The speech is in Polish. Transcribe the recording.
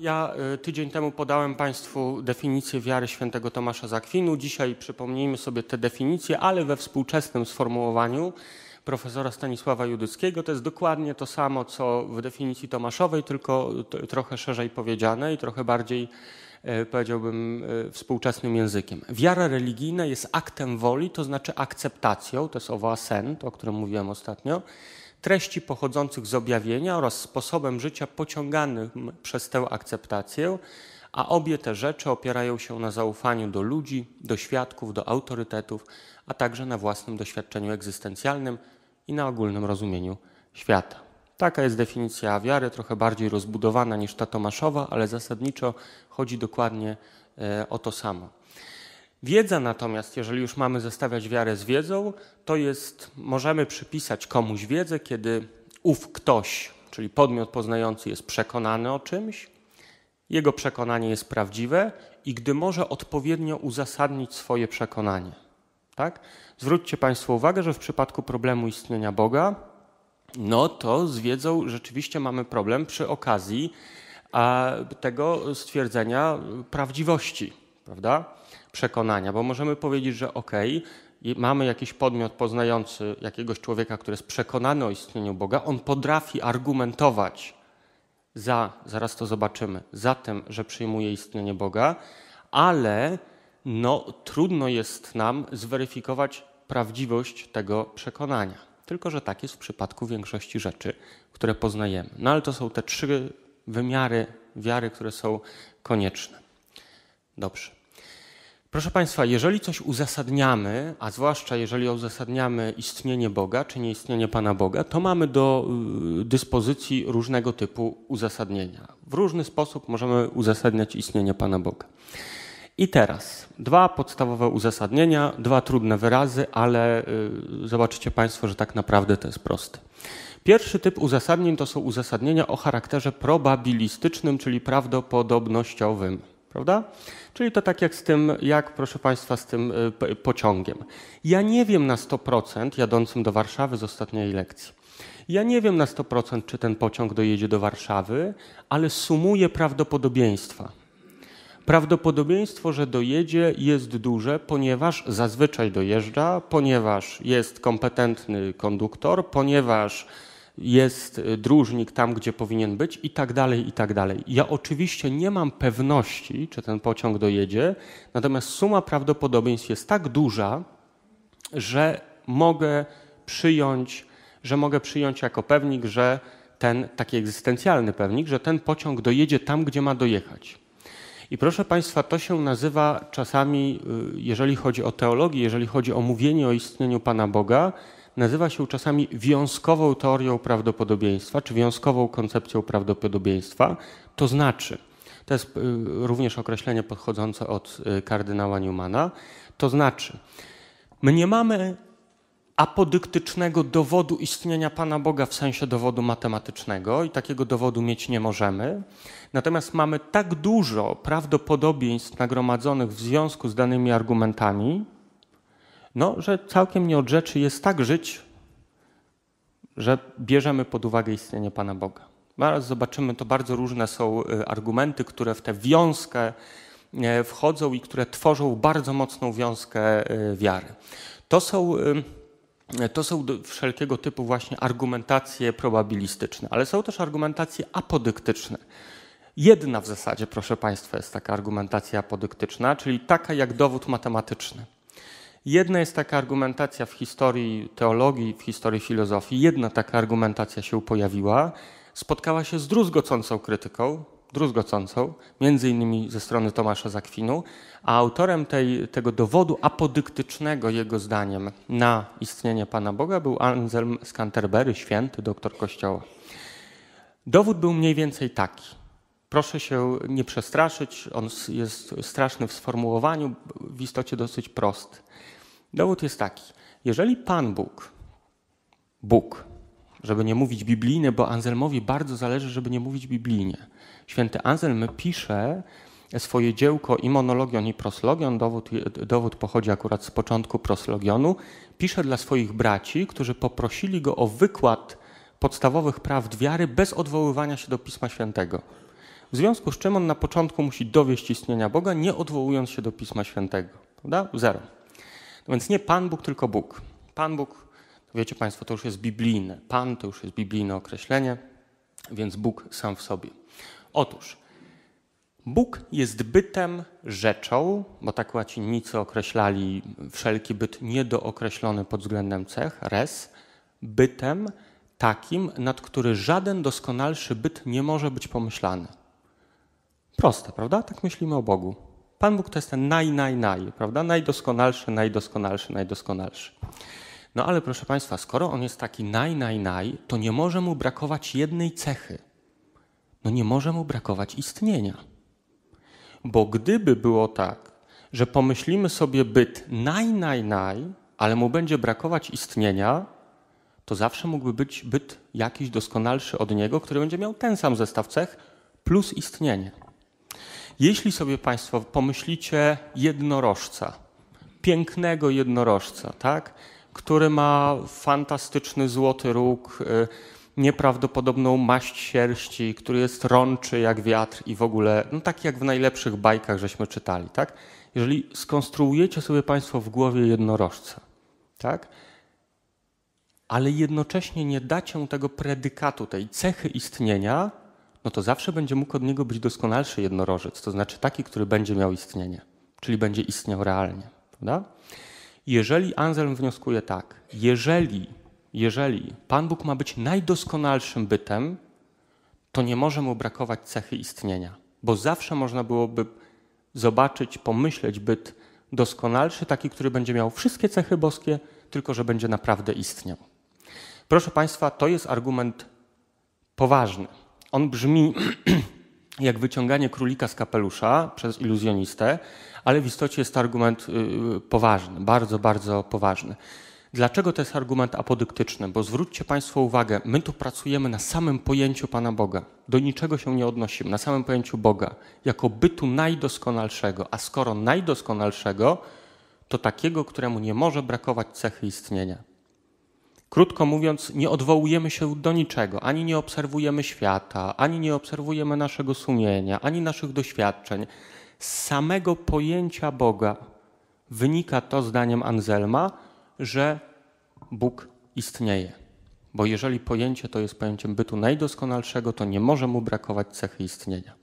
Ja y, tydzień temu podałem Państwu definicję wiary świętego Tomasza Zakwinu. Dzisiaj przypomnijmy sobie te definicje, ale we współczesnym sformułowaniu profesora Stanisława Judyckiego. To jest dokładnie to samo, co w definicji Tomaszowej, tylko trochę szerzej powiedziane i trochę bardziej, y, powiedziałbym, y, współczesnym językiem. Wiara religijna jest aktem woli, to znaczy akceptacją, to jest owo asent, o którym mówiłem ostatnio, treści pochodzących z objawienia oraz sposobem życia pociąganym przez tę akceptację, a obie te rzeczy opierają się na zaufaniu do ludzi, do świadków, do autorytetów, a także na własnym doświadczeniu egzystencjalnym i na ogólnym rozumieniu świata. Taka jest definicja wiary, trochę bardziej rozbudowana niż ta Tomaszowa, ale zasadniczo chodzi dokładnie e, o to samo. Wiedza natomiast, jeżeli już mamy zestawiać wiarę z wiedzą, to jest, możemy przypisać komuś wiedzę, kiedy ów ktoś, czyli podmiot poznający jest przekonany o czymś, jego przekonanie jest prawdziwe i gdy może odpowiednio uzasadnić swoje przekonanie. Tak? Zwróćcie Państwo uwagę, że w przypadku problemu istnienia Boga, no to z wiedzą rzeczywiście mamy problem przy okazji tego stwierdzenia prawdziwości, prawda? przekonania, bo możemy powiedzieć, że ok, mamy jakiś podmiot poznający jakiegoś człowieka, który jest przekonany o istnieniu Boga, on potrafi argumentować za, zaraz to zobaczymy, za tym, że przyjmuje istnienie Boga, ale no, trudno jest nam zweryfikować prawdziwość tego przekonania. Tylko, że tak jest w przypadku większości rzeczy, które poznajemy. No ale to są te trzy wymiary wiary, które są konieczne. Dobrze. Proszę Państwa, jeżeli coś uzasadniamy, a zwłaszcza jeżeli uzasadniamy istnienie Boga czy nieistnienie Pana Boga, to mamy do y, dyspozycji różnego typu uzasadnienia. W różny sposób możemy uzasadniać istnienie Pana Boga. I teraz dwa podstawowe uzasadnienia, dwa trudne wyrazy, ale y, zobaczycie Państwo, że tak naprawdę to jest proste. Pierwszy typ uzasadnień to są uzasadnienia o charakterze probabilistycznym, czyli prawdopodobnościowym prawda? Czyli to tak jak z tym, jak proszę Państwa, z tym y, pociągiem. Ja nie wiem na 100% jadącym do Warszawy z ostatniej lekcji. Ja nie wiem na 100% czy ten pociąg dojedzie do Warszawy, ale sumuję prawdopodobieństwa. Prawdopodobieństwo, że dojedzie jest duże, ponieważ zazwyczaj dojeżdża, ponieważ jest kompetentny konduktor, ponieważ jest dróżnik tam, gdzie powinien być i tak dalej, i tak dalej. Ja oczywiście nie mam pewności, czy ten pociąg dojedzie, natomiast suma prawdopodobieństw jest tak duża, że mogę przyjąć, że mogę przyjąć jako pewnik, że ten taki egzystencjalny pewnik, że ten pociąg dojedzie tam, gdzie ma dojechać. I proszę Państwa, to się nazywa czasami, y, jeżeli chodzi o teologię, jeżeli chodzi o mówienie o istnieniu Pana Boga, nazywa się czasami wiązkową teorią prawdopodobieństwa, czy wiązkową koncepcją prawdopodobieństwa. To znaczy, to jest y, również określenie pochodzące od y, kardynała Newmana, to znaczy, my nie mamy apodyktycznego dowodu istnienia Pana Boga w sensie dowodu matematycznego i takiego dowodu mieć nie możemy. Natomiast mamy tak dużo prawdopodobieństw nagromadzonych w związku z danymi argumentami, no, że całkiem nie od rzeczy jest tak żyć, że bierzemy pod uwagę istnienie Pana Boga. Zaraz zobaczymy, to bardzo różne są y, argumenty, które w tę wiązkę e, wchodzą i które tworzą bardzo mocną wiązkę y, wiary. To są, y, to są wszelkiego typu właśnie argumentacje probabilistyczne, ale są też argumentacje apodyktyczne. Jedna w zasadzie, proszę Państwa, jest taka argumentacja apodyktyczna, czyli taka jak dowód matematyczny. Jedna jest taka argumentacja w historii teologii, w historii filozofii. Jedna taka argumentacja się pojawiła. Spotkała się z druzgocącą krytyką, druzgocącą, między innymi ze strony Tomasza Zakwinu, a autorem tej, tego dowodu apodyktycznego jego zdaniem na istnienie Pana Boga był Anselm z Canterbury, święty doktor Kościoła. Dowód był mniej więcej taki. Proszę się nie przestraszyć, on jest straszny w sformułowaniu, w istocie dosyć prosty. Dowód jest taki. Jeżeli Pan Bóg, Bóg, żeby nie mówić biblijny, bo Anselmowi bardzo zależy, żeby nie mówić biblijnie. Święty Anselm pisze swoje dziełko i monologion i proslogion, dowód, dowód pochodzi akurat z początku proslogionu, pisze dla swoich braci, którzy poprosili go o wykład podstawowych prawd wiary bez odwoływania się do Pisma Świętego. W związku z czym on na początku musi dowieść istnienia Boga, nie odwołując się do Pisma Świętego. Prawda? Zero. No więc nie Pan Bóg, tylko Bóg. Pan Bóg, wiecie Państwo, to już jest biblijne. Pan to już jest biblijne określenie, więc Bóg sam w sobie. Otóż, Bóg jest bytem, rzeczą, bo tak łacinnicy określali wszelki byt niedookreślony pod względem cech, res, bytem takim, nad który żaden doskonalszy byt nie może być pomyślany. Proste, prawda? Tak myślimy o Bogu. Pan Bóg to jest ten naj, naj, naj, prawda? Najdoskonalszy, najdoskonalszy, najdoskonalszy. No ale proszę Państwa, skoro on jest taki naj, naj, naj, to nie może mu brakować jednej cechy. No nie może mu brakować istnienia. Bo gdyby było tak, że pomyślimy sobie byt naj, naj, naj, ale mu będzie brakować istnienia, to zawsze mógłby być byt jakiś doskonalszy od niego, który będzie miał ten sam zestaw cech plus istnienie. Jeśli sobie Państwo pomyślicie jednorożca, pięknego jednorożca, tak, który ma fantastyczny złoty róg, y, nieprawdopodobną maść sierści, który jest rączy jak wiatr i w ogóle, no tak jak w najlepszych bajkach żeśmy czytali, tak? Jeżeli skonstruujecie sobie Państwo w głowie jednorożca, tak? Ale jednocześnie nie dacie mu tego predykatu, tej cechy istnienia, no to zawsze będzie mógł od niego być doskonalszy jednorożec, to znaczy taki, który będzie miał istnienie, czyli będzie istniał realnie, prawda? Jeżeli Anselm wnioskuje tak, jeżeli jeżeli Pan Bóg ma być najdoskonalszym bytem, to nie może mu brakować cechy istnienia, bo zawsze można byłoby zobaczyć, pomyśleć byt doskonalszy, taki, który będzie miał wszystkie cechy boskie, tylko że będzie naprawdę istniał. Proszę Państwa, to jest argument poważny. On brzmi jak wyciąganie królika z kapelusza przez iluzjonistę, ale w istocie jest to argument y, poważny, bardzo, bardzo poważny. Dlaczego to jest argument apodyktyczny? Bo zwróćcie Państwo uwagę, my tu pracujemy na samym pojęciu Pana Boga. Do niczego się nie odnosimy, na samym pojęciu Boga, jako bytu najdoskonalszego. A skoro najdoskonalszego, to takiego, któremu nie może brakować cechy istnienia. Krótko mówiąc, nie odwołujemy się do niczego, ani nie obserwujemy świata, ani nie obserwujemy naszego sumienia, ani naszych doświadczeń. Z samego pojęcia Boga wynika to, zdaniem Anselma, że Bóg istnieje. Bo jeżeli pojęcie to jest pojęciem bytu najdoskonalszego, to nie może mu brakować cechy istnienia.